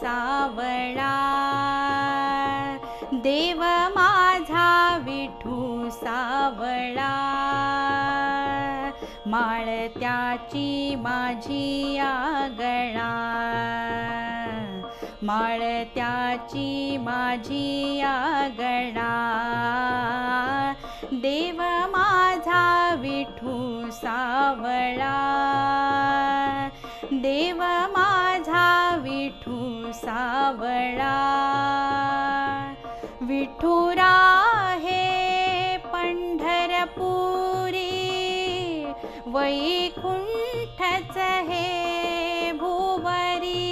सावळा देव माझा विठू सावळा माळत्याची माझी आगळा माळत्याची माझी आगळा देव माझा विठू सावळा देव सावळा. विठुरा हे पंढरपुरी वैकुंठच हे भुवरी.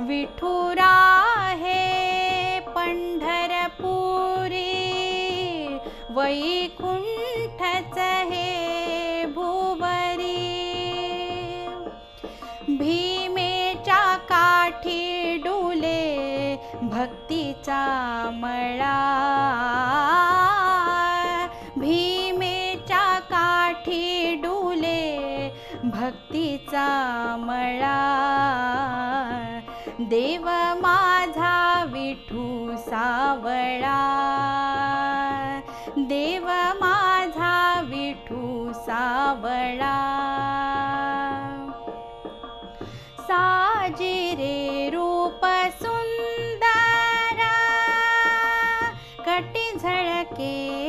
विठुरा हे पंढरपुरी वैकुंठ भक्तीचा मळा. भीमेच्या काठी डुले भक्तीचा मळा. देव माझा विठू सावळा. देव माझा विठू सावळा. साजिरे रू के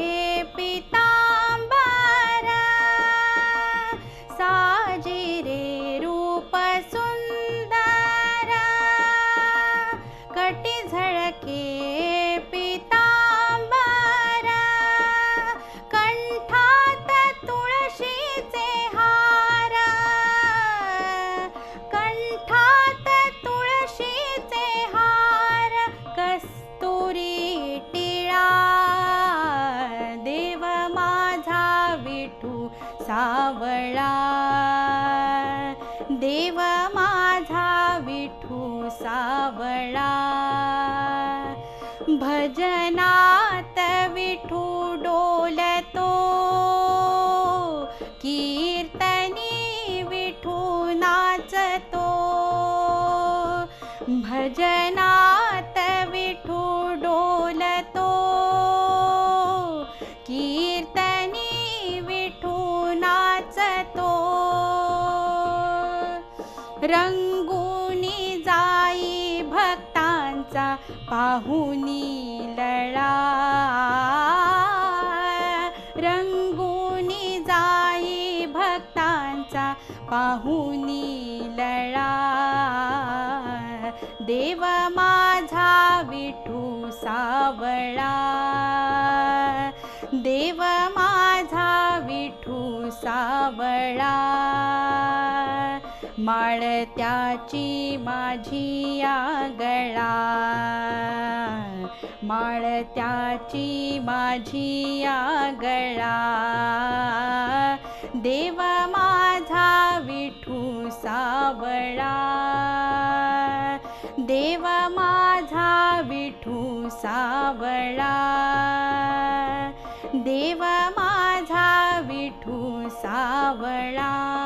सावळा। देव माझा विठू सावळा। भजनात विठू डोलतो। कीर्तनी विठू नाचतो। भजना रंगुनी जाई भक्तांचा पाहुनी लळा रंगुनी जाई भक्तांचा पाहुनी लळा देव माझा विठू सावळा. देव माझा विठू सावळा. माळत्याची माझी आगळा. माळत्याची माझी आगळा. देव माझा विठू सावळा. देव माझा विठू सावळा. देव माझा विठू सावळा.